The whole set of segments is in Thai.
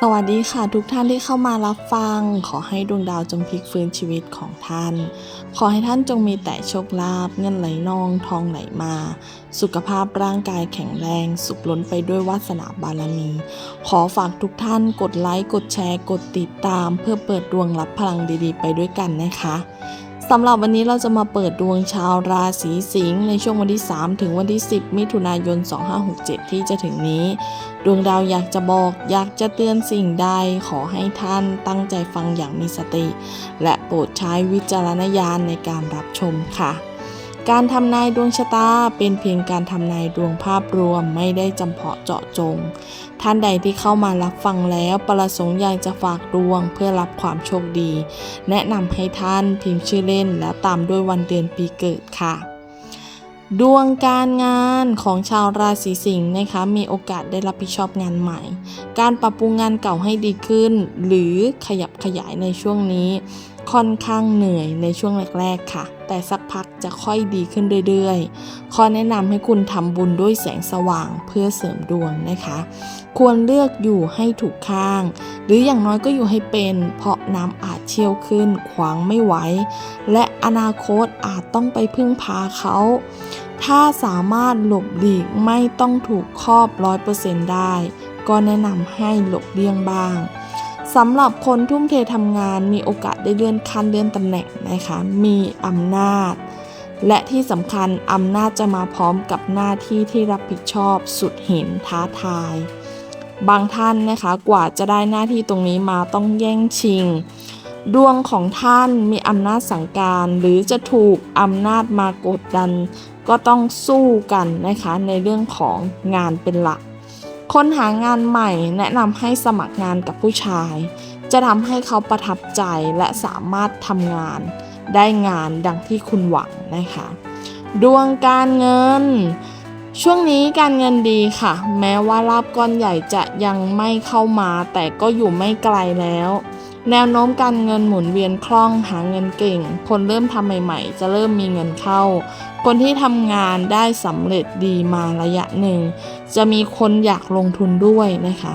สวัสดีค่ะทุกท่านที่เข้ามารับฟัง ขอให้ดวงดาวจงพลิกฟื้นชีวิตของท่าน ขอให้ท่านจงมีแต่โชคลาภเงินไหลนองทองไหลมา สุขภาพร่างกายแข็งแรง สุขล้นไปด้วยวาสนาบารมี ขอฝากทุกท่านกดไลค์กดแชร์ กดติดตาม เพื่อเปิดดวงรับพลังดีๆ ไปด้วยกันนะคะ สำหรับวันนี้เราจะมาเปิดดวงชาวราศีสิงห์ในช่วงวันที่ 3 ถึงวันที่ 10 มิถุนายน 2567 ที่จะถึงนี้ ดวงดาวอยากจะบอก อยากจะเตือนสิ่งใดขอให้ท่านตั้งใจฟังอย่างมีสติ และโปรดใช้วิจารณญาณในการรับชมค่ะ การทำนายดวงชะตาเป็นเพียงการทำนายดวงภาพรวมไม่ได้จำเพาะเจาะจง ท่านใดที่เข้ามารับฟังแล้วประสงค์อยากจะฝากดวงเพื่อรับความโชคดี แนะนำให้ท่านพิมพ์ชื่อเล่นและตามด้วยวันเดือนปีเกิดค่ะดวงการงานของชาวราศีสิงห์นะคะมีโอกาสได้รับผิดชอบงานใหม่ การปรับปรุงงานเก่าให้ดีขึ้น หรือขยับขยายในช่วงนี้ค่อนข้างเหนื่อยในช่วงแรกๆค่ะ แต่สักพักจะค่อยดีขึ้นเรื่อยๆขอแนะนำให้คุณทำบุญด้วยแสงสว่างเพื่อเสริมดวงนะคะ ควรเลือกอยู่ให้ถูกข้าง หรืออย่างน้อยก็อยู่ให้เป็น เพราะน้ำอาจเชี่ยวขึ้น ขวางไม่ไหว และอนาคตอาจต้องไปพึ่งพาเขา ถ้าสามารถหลบหลีกไม่ต้องถูกครอบร้อยเปอร์เซ็นต์ได้ ก็แนะนำให้หลบเลี่ยงบ้าง สำหรับคนทุ่มเททำงานมีโอกาสได้เลื่อนขั้นเลื่อนตำแหน่งนะคะ มีอำนาจ และที่สำคัญอำนาจจะมาพร้อมกับหน้าที่ที่รับผิดชอบสุดหินท้าทาย บางท่านนะคะกว่าจะได้หน้าที่ตรงนี้มาต้องแย่งชิง ดวงของท่านมีอำนาจสั่งการ หรือจะถูกอำนาจมากดดัน ก็ต้องสู้กันนะคะในเรื่องของงานเป็นหลัก คนหางานใหม่แนะนำให้สมัครงานกับผู้ชาย จะทำให้เขาประทับใจและสามารถทำงาน ได้งานดังที่คุณหวังนะคะ ดวงการเงิน ช่วงนี้การเงินดีค่ะ แม้ว่าลาบก้อนใหญ่จะยังไม่เข้ามา แต่ก็อยู่ไม่ไกลแล้ว แนวโน้มการเงินหมุนเวียนคล่องหาเงินเก่ง คนเริ่มทำใหม่ ๆ จะเริ่มมีเงินเข้า คนที่ทำงานได้สำเร็จดีมาระยะหนึ่ง จะมีคนอยากลงทุนด้วยนะคะ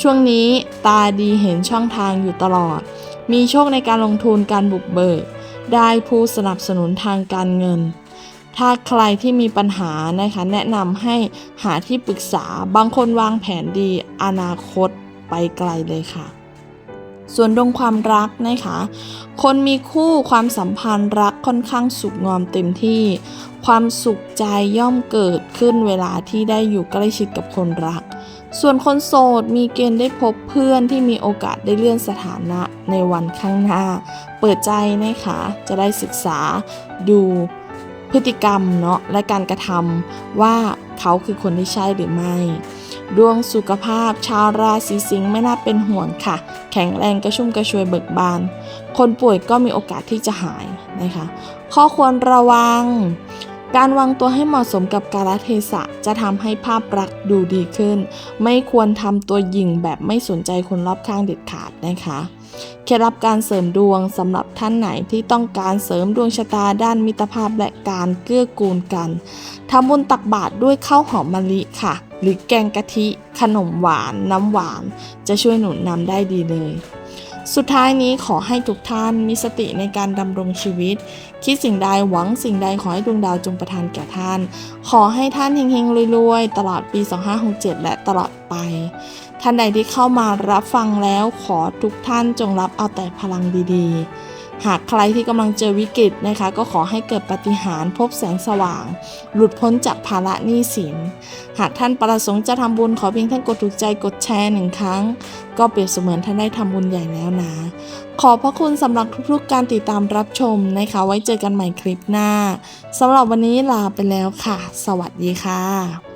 ช่วงนี้ตาดีเห็นช่องทางอยู่ตลอด มีโชคในการลงทุนการบุกเบิก ได้ผู้สนับสนุนทางการเงิน ถ้าใครที่มีปัญหานะคะแนะนำให้หาที่ปรึกษาบางคนวางแผนดีอนาคตไปไกลเลยค่ะ ส่วนดวงความรักนะคะ คนมีคู่ความสัมพันธ์รักค่อนข้างสุขงอมเต็มที่ ความสุขใจย่อมเกิดขึ้นเวลาที่ได้อยู่ใกล้ชิดกับคนรัก ส่วนคนโสดมีเกณฑ์ได้พบเพื่อนที่มีโอกาสได้เลื่อนสถานะในวันข้างหน้า เปิดใจนะคะ จะได้ศึกษาดูพฤติกรรมเนาะและการกระทำว่าเขาคือคนที่ใช่หรือไม่ ดวงสุขภาพ ชาวราศีสิงห์ไม่น่าเป็นห่วงค่ะ แข็งแรงกระชุ่มกระชวยเบิกบาน คนป่วยก็มีโอกาสที่จะหายนะคะ ข้อควรระวัง การวางตัวให้เหมาะสมกับกาลเทศะจะทำให้ภาพลักษณ์ดูดีขึ้น ไม่ควรทำตัวหยิ่งแบบไม่สนใจคนรอบข้างเด็ดขาดนะคะเคล็ดลับการเสริมดวงสำหรับท่านไหนที่ต้องการเสริมดวงชะตาด้านมิตรภาพและการเกื้อกูลกันทำบุญตักบาตรด้วยข้าวหอมมะลิค่ะ หรือแกงกะทิ ขนมหวาน น้ำหวาน จะช่วยหนุนนำได้ดีเลย สุดท้ายนี้ขอให้ทุกท่านมีสติในการดำรงชีวิต คิดสิ่งใดหวังสิ่งใดขอให้ดวงดาวจงประทานแก่ท่าน ขอให้ท่านเฮงๆรวยๆ ตลอดปี 2567 และตลอดไป ท่านใดที่เข้ามารับฟังแล้วขอทุกท่านจงรับเอาแต่พลังดีๆ หากใครที่กำลังเจอวิกฤตนะคะ ก็ขอให้เกิดปาฏิหารย์พบแสงสว่าง หลุดพ้นจากภาระหนี้สิน หากท่านประสงค์จะทำบุญขอเพียงท่านกดถูกใจกดแชร์หนึ่งครั้ง ก็เปรียบเสมือนท่านได้ทำบุญใหญ่แล้วนะ ขอบพระคุณสำหรับทุกๆการติดตามรับชมนะคะ ไว้เจอกันใหม่คลิปหน้าสำหรับวันนี้ลาไปแล้วค่ะ สวัสดีค่ะ